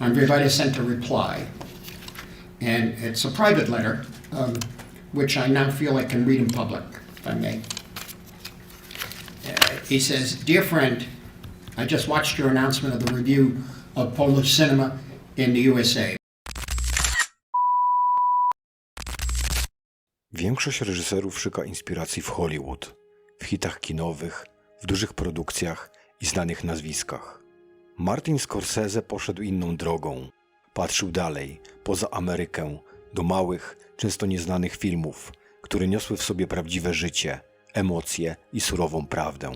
Vita sent a reply, and it's a private letter, um, which I now feel I can read in public, if I may. Uh, he says, Dear friend, I just watched your announcement of the review of Polish cinema in the USA. Większość reżyserów szuka inspiracji w Hollywood, w hitach kinowych, w dużych produkcjach i znanych nazwiskach. Martin Scorsese poszedł inną drogą. Patrzył dalej, poza Amerykę, do małych, często nieznanych filmów, które niosły w sobie prawdziwe życie, emocje i surową prawdę.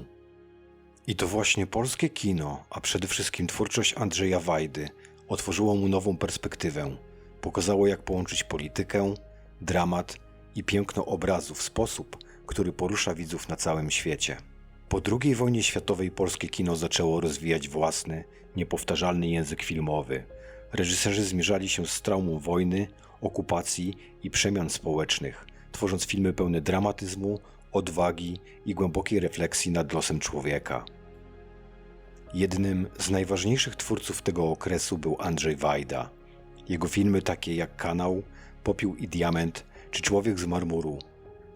I to właśnie polskie kino, a przede wszystkim twórczość Andrzeja Wajdy, otworzyło mu nową perspektywę. Pokazało, jak połączyć politykę, dramat i piękno obrazu w sposób, który porusza widzów na całym świecie. Po II wojnie światowej polskie kino zaczęło rozwijać własny, niepowtarzalny język filmowy. Reżyserzy zmierzali się z traumą wojny, okupacji i przemian społecznych, tworząc filmy pełne dramatyzmu, odwagi i głębokiej refleksji nad losem człowieka. Jednym z najważniejszych twórców tego okresu był Andrzej Wajda. Jego filmy takie jak Kanał, Popiół i Diament czy Człowiek z marmuru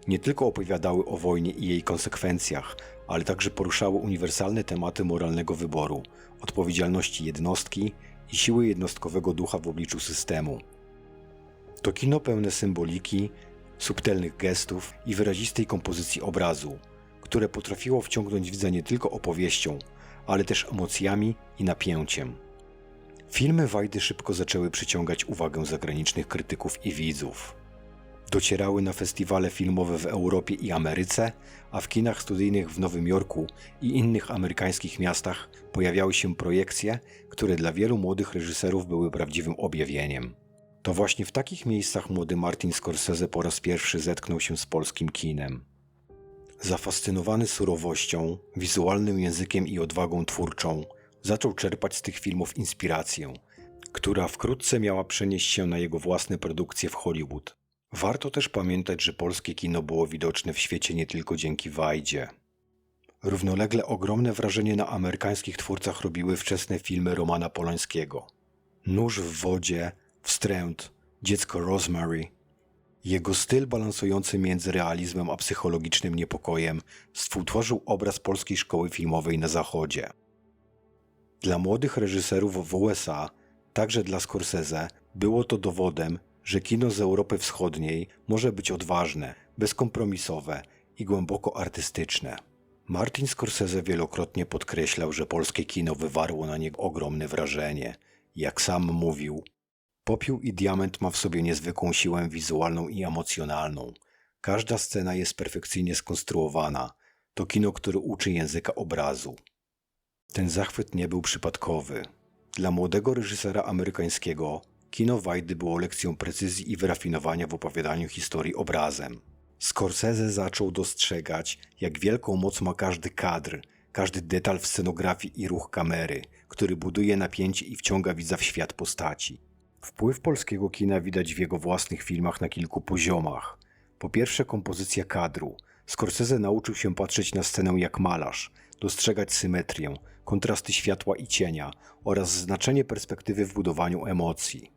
nie tylko opowiadały o wojnie i jej konsekwencjach, ale także poruszały uniwersalne tematy moralnego wyboru, odpowiedzialności jednostki i siły jednostkowego ducha w obliczu systemu. To kino pełne symboliki, subtelnych gestów i wyrazistej kompozycji obrazu, które potrafiło wciągnąć widza nie tylko opowieścią, ale też emocjami i napięciem. Filmy Wajdy szybko zaczęły przyciągać uwagę zagranicznych krytyków i widzów. Docierały na festiwale filmowe w Europie i Ameryce, a w kinach studyjnych w Nowym Jorku i innych amerykańskich miastach pojawiały się projekcje, które dla wielu młodych reżyserów były prawdziwym objawieniem. To właśnie w takich miejscach młody Martin Scorsese po raz pierwszy zetknął się z polskim kinem. Zafascynowany surowością, wizualnym językiem i odwagą twórczą, zaczął czerpać z tych filmów inspirację, która wkrótce miała przenieść się na jego własne produkcje w Hollywood. Warto też pamiętać, że polskie kino było widoczne w świecie nie tylko dzięki Wajdzie. Równolegle ogromne wrażenie na amerykańskich twórcach robiły wczesne filmy Romana Polańskiego. Nóż w wodzie, Wstręt, Dziecko Rosemary. Jego styl balansujący między realizmem a psychologicznym niepokojem współtworzył obraz polskiej szkoły filmowej na zachodzie. Dla młodych reżyserów w USA, także dla Scorsese, było to dowodem, że kino z Europy Wschodniej może być odważne, bezkompromisowe i głęboko artystyczne. Martin Scorsese wielokrotnie podkreślał, że polskie kino wywarło na niego ogromne wrażenie. Jak sam mówił, Popiół i Diament ma w sobie niezwykłą siłę wizualną i emocjonalną. Każda scena jest perfekcyjnie skonstruowana. To kino, które uczy języka obrazu. Ten zachwyt nie był przypadkowy. Dla młodego reżysera amerykańskiego kino Wajdy było lekcją precyzji i wyrafinowania w opowiadaniu historii obrazem. Scorsese zaczął dostrzegać, jak wielką moc ma każdy kadr, każdy detal w scenografii i ruch kamery, który buduje napięcie i wciąga widza w świat postaci. Wpływ polskiego kina widać w jego własnych filmach na kilku poziomach. Po pierwsze, kompozycja kadru. Scorsese nauczył się patrzeć na scenę jak malarz, dostrzegać symetrię, kontrasty światła i cienia oraz znaczenie perspektywy w budowaniu emocji.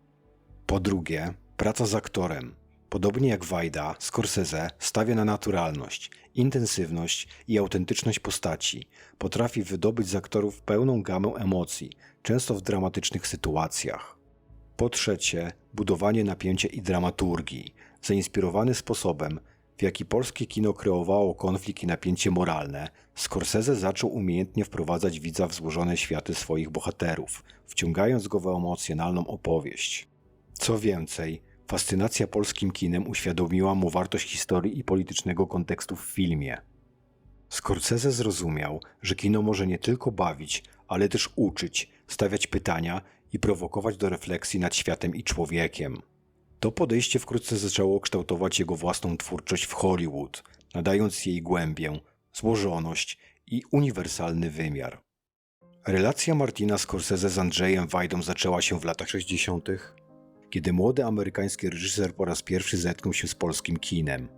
Po drugie, praca z aktorem. Podobnie jak Wajda, Scorsese stawia na naturalność, intensywność i autentyczność postaci. Potrafi wydobyć z aktorów pełną gamę emocji, często w dramatycznych sytuacjach. Po trzecie, budowanie napięcia i dramaturgii, zainspirowany sposobem, w jaki polskie kino kreowało konflikt i napięcie moralne, Scorsese zaczął umiejętnie wprowadzać widza w złożone światy swoich bohaterów, wciągając go w emocjonalną opowieść. Co więcej, fascynacja polskim kinem uświadomiła mu wartość historii i politycznego kontekstu w filmie. Scorsese zrozumiał, że kino może nie tylko bawić, ale też uczyć, stawiać pytania i prowokować do refleksji nad światem i człowiekiem. To podejście wkrótce zaczęło kształtować jego własną twórczość w Hollywood, nadając jej głębię, złożoność i uniwersalny wymiar. Relacja Martina Scorsese z Andrzejem Wajdą zaczęła się w latach 60., kiedy młody amerykański reżyser po raz pierwszy zetknął się z polskim kinem.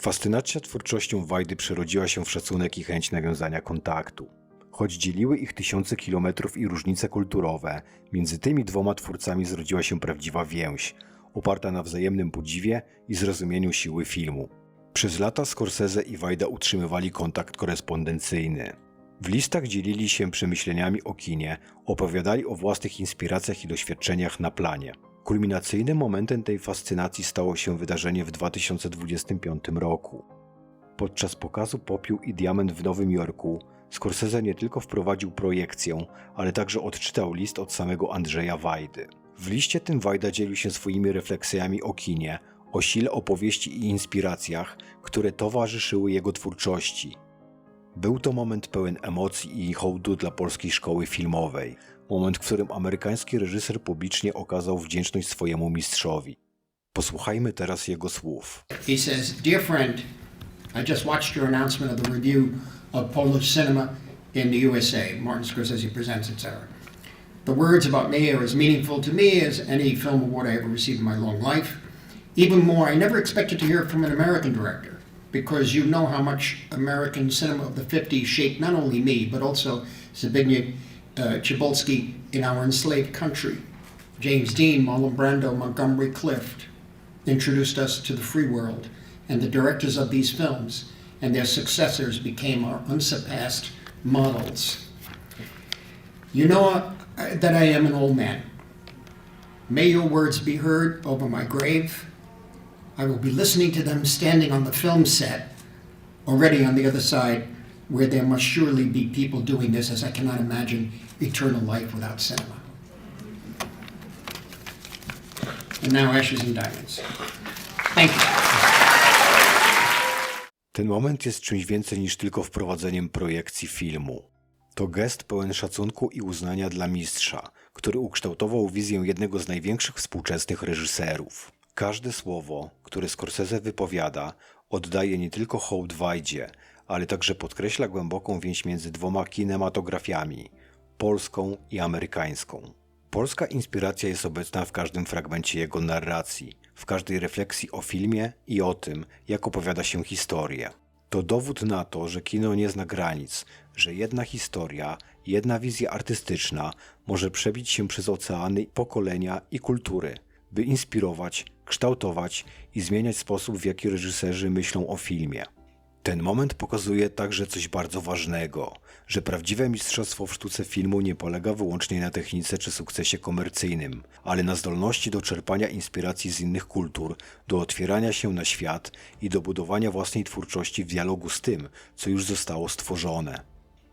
Fascynacja twórczością Wajdy przerodziła się w szacunek i chęć nawiązania kontaktu. Choć dzieliły ich tysiące kilometrów i różnice kulturowe, między tymi dwoma twórcami zrodziła się prawdziwa więź, oparta na wzajemnym podziwie i zrozumieniu siły filmu. Przez lata Scorsese i Wajda utrzymywali kontakt korespondencyjny. W listach dzielili się przemyśleniami o kinie, opowiadali o własnych inspiracjach i doświadczeniach na planie. Kulminacyjnym momentem tej fascynacji stało się wydarzenie w 2025 roku. Podczas pokazu Popiół i Diament w Nowym Jorku Scorsese nie tylko wprowadził projekcję, ale także odczytał list od samego Andrzeja Wajdy. W liście tym Wajda dzielił się swoimi refleksjami o kinie, o sile opowieści i inspiracjach, które towarzyszyły jego twórczości. Był to moment pełen emocji i hołdu dla polskiej szkoły filmowej, moment, w którym amerykański reżyser publicznie okazał wdzięczność swojemu mistrzowi. Posłuchajmy teraz jego słów. He says, Dear friend, I just watched your announcement of the review of Polish cinema in the USA, Martin Scorsese Presents, etc. The words about me are as meaningful to me as any film award I ever received in my long life. Even more, I never expected to hear from an American director because you know how much American cinema of the 50s shaped not only me, but also Zbigniew uh, in our enslaved country. James Dean, Marlon Brando, Montgomery Clift, introduced us to the free world, and the directors of these films and their successors became our unsurpassed models. You know uh, that I am an old man. May your words be heard over my grave. I will be listening to them standing on the film set, already on the other side, where there must surely be people doing this, as I cannot imagine eternal life without cinema. And now Ashes and Diamonds. Thank you. Ten moment jest czymś więcej niż tylko wprowadzeniem projekcji filmu. To gest pełen szacunku i uznania dla mistrza, który ukształtował wizję jednego z największych współczesnych reżyserów. Każde słowo, które Scorsese wypowiada, oddaje nie tylko hołd Wajdzie, ale także podkreśla głęboką więź między dwoma kinematografiami polską i amerykańską. Polska inspiracja jest obecna w każdym fragmencie jego narracji, w każdej refleksji o filmie i o tym, jak opowiada się historię. To dowód na to, że kino nie zna granic, że jedna historia, jedna wizja artystyczna może przebić się przez oceany, pokolenia i kultury, by inspirować, kształtować i zmieniać sposób, w jaki reżyserzy myślą o filmie. Ten moment pokazuje także coś bardzo ważnego, że prawdziwe mistrzostwo w sztuce filmu nie polega wyłącznie na technice czy sukcesie komercyjnym, ale na zdolności do czerpania inspiracji z innych kultur, do otwierania się na świat i do budowania własnej twórczości w dialogu z tym, co już zostało stworzone.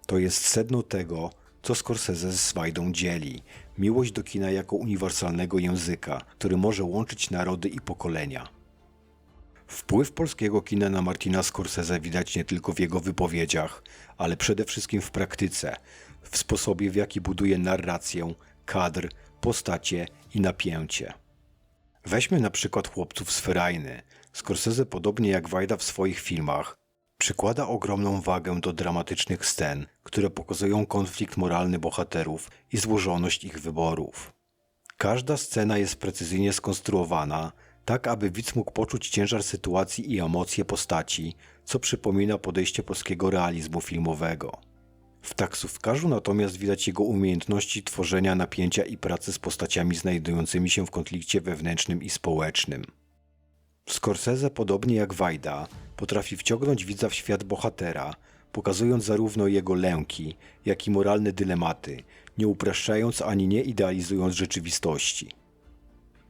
To jest sedno tego, co Scorsese z Wajdą dzieli. Miłość do kina jako uniwersalnego języka, który może łączyć narody i pokolenia. Wpływ polskiego kina na Martina Scorsese widać nie tylko w jego wypowiedziach, ale przede wszystkim w praktyce, w sposobie w jaki buduje narrację, kadr, postacie i napięcie. Weźmy na przykład chłopców z Ferajny. Scorsese, podobnie jak Wajda w swoich filmach, przykłada ogromną wagę do dramatycznych scen, które pokazują konflikt moralny bohaterów i złożoność ich wyborów. Każda scena jest precyzyjnie skonstruowana, tak aby widz mógł poczuć ciężar sytuacji i emocje postaci, co przypomina podejście polskiego realizmu filmowego. W taksówkarzu natomiast widać jego umiejętności tworzenia napięcia i pracy z postaciami znajdującymi się w konflikcie wewnętrznym i społecznym. Scorsese, podobnie jak Wajda, potrafi wciągnąć widza w świat bohatera, pokazując zarówno jego lęki, jak i moralne dylematy, nie upraszczając ani nie idealizując rzeczywistości.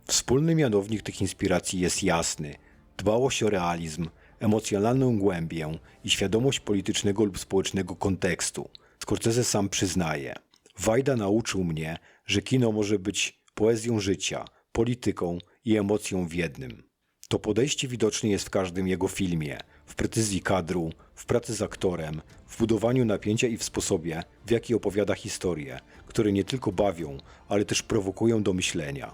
Wspólny mianownik tych inspiracji jest jasny: dbałość o realizm, emocjonalną głębię i świadomość politycznego lub społecznego kontekstu. Scorsese sam przyznaje: Wajda nauczył mnie, że kino może być poezją życia, polityką i emocją w jednym. To podejście widoczne jest w każdym jego filmie, w precyzji kadru, w pracy z aktorem, w budowaniu napięcia i w sposobie, w jaki opowiada historie, które nie tylko bawią, ale też prowokują do myślenia.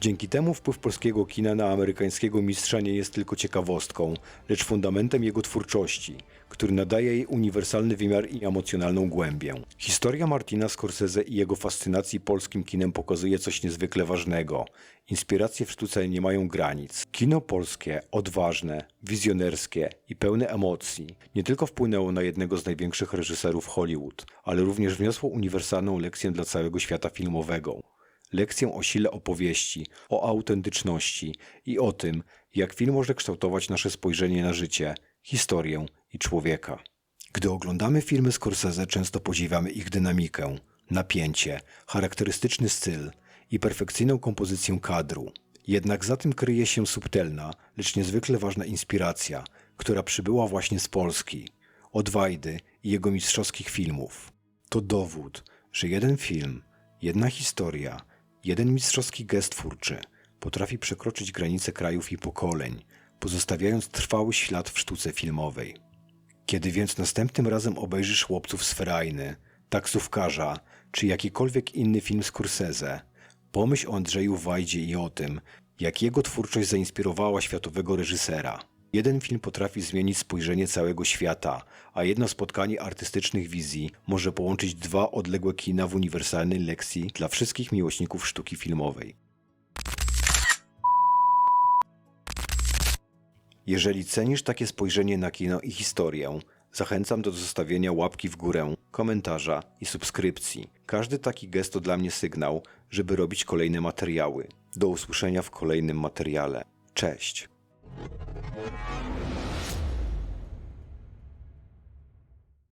Dzięki temu wpływ polskiego kina na amerykańskiego mistrza nie jest tylko ciekawostką, lecz fundamentem jego twórczości, który nadaje jej uniwersalny wymiar i emocjonalną głębię. Historia Martina Scorsese i jego fascynacji polskim kinem pokazuje coś niezwykle ważnego. Inspiracje w sztuce nie mają granic. Kino polskie, odważne, wizjonerskie i pełne emocji nie tylko wpłynęło na jednego z największych reżyserów Hollywood, ale również wniosło uniwersalną lekcję dla całego świata filmowego lekcję o sile opowieści, o autentyczności i o tym, jak film może kształtować nasze spojrzenie na życie, historię i człowieka. Gdy oglądamy filmy Scorsese, często podziwiamy ich dynamikę, napięcie, charakterystyczny styl i perfekcyjną kompozycję kadru. Jednak za tym kryje się subtelna, lecz niezwykle ważna inspiracja, która przybyła właśnie z Polski, od Wajdy i jego mistrzowskich filmów. To dowód, że jeden film, jedna historia, jeden mistrzowski gest twórczy potrafi przekroczyć granice krajów i pokoleń, pozostawiając trwały ślad w sztuce filmowej. Kiedy więc następnym razem obejrzysz Chłopców z Ferajny, Taksówkarza czy jakikolwiek inny film Scorsese, pomyśl o Andrzeju Wajdzie i o tym, jak jego twórczość zainspirowała światowego reżysera. Jeden film potrafi zmienić spojrzenie całego świata, a jedno spotkanie artystycznych wizji może połączyć dwa odległe kina w uniwersalnej lekcji dla wszystkich miłośników sztuki filmowej. Jeżeli cenisz takie spojrzenie na kino i historię, zachęcam do zostawienia łapki w górę, komentarza i subskrypcji. Każdy taki gest to dla mnie sygnał, żeby robić kolejne materiały. Do usłyszenia w kolejnym materiale. Cześć!